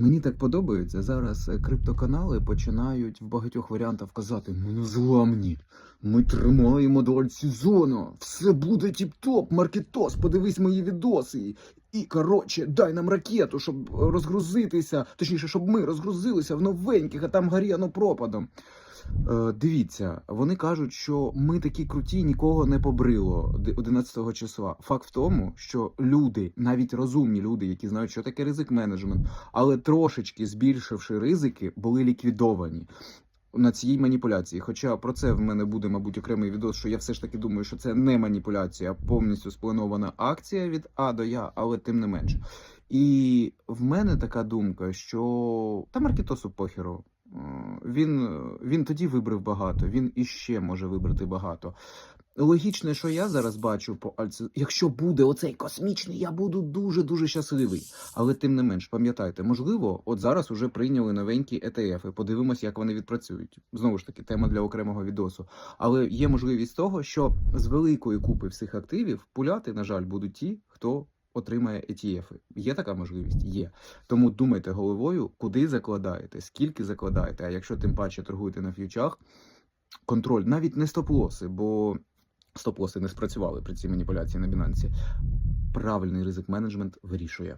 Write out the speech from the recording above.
Мені так подобається. Зараз е, криптоканали починають в багатьох варіантах казати: ми незламні, ми тримаємо до сезону, все буде тіп-топ, маркетос, подивись мої відоси. І коротше, дай нам ракету, щоб розгрузитися, точніше, щоб ми розгрузилися в новеньких, а там гаріано пропадом. Е, дивіться, вони кажуть, що ми такі круті, нікого не побрило д- 11 числа. Факт в тому, що люди, навіть розумні люди, які знають, що таке ризик менеджмент, але трошечки збільшивши ризики, були ліквідовані. На цій маніпуляції, хоча про це в мене буде, мабуть, окремий відос, що я все ж таки думаю, що це не маніпуляція, а повністю спланована акція від А до Я, але тим не менше. І в мене така думка, що та Маркітосу похеру. Е, Він, він тоді вибрав багато, він іще може вибрати багато. Логічне, що я зараз бачу по Альци, якщо буде оцей космічний, я буду дуже дуже щасливий. Але тим не менш, пам'ятайте, можливо, от зараз уже прийняли новенькі ETF, і подивимось, як вони відпрацюють. Знову ж таки, тема для окремого відосу. Але є можливість того, що з великої купи всіх активів пуляти, на жаль, будуть ті, хто отримає ETF. Є така можливість? Є. Тому думайте головою, куди закладаєте, скільки закладаєте. А якщо тим паче торгуєте на ф'ючах, контроль, навіть не стоп-лоси, бо стоп-лоси не спрацювали при цій маніпуляції на Binance. Правильний ризик менеджмент вирішує.